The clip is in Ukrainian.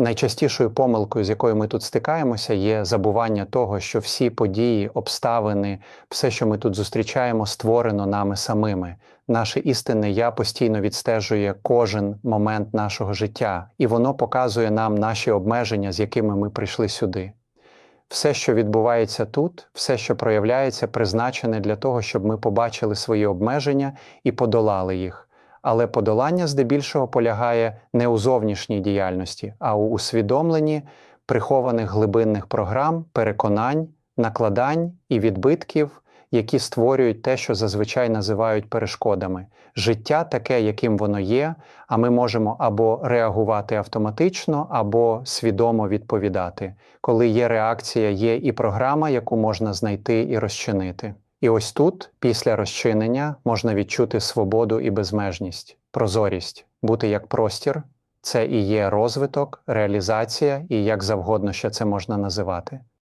Найчастішою помилкою, з якою ми тут стикаємося, є забування того, що всі події, обставини, все, що ми тут зустрічаємо, створено нами самими. Наше істинне я постійно відстежує кожен момент нашого життя, і воно показує нам наші обмеження, з якими ми прийшли сюди. Все, що відбувається тут, все, що проявляється, призначене для того, щоб ми побачили свої обмеження і подолали їх. Але подолання здебільшого полягає не у зовнішній діяльності, а у усвідомленні прихованих глибинних програм, переконань, накладань і відбитків, які створюють те, що зазвичай називають перешкодами. Життя таке, яким воно є, а ми можемо або реагувати автоматично, або свідомо відповідати. Коли є реакція, є і програма, яку можна знайти і розчинити. І ось тут, після розчинення, можна відчути свободу і безмежність, прозорість, бути як простір. Це і є розвиток, реалізація, і як завгодно ще це можна називати.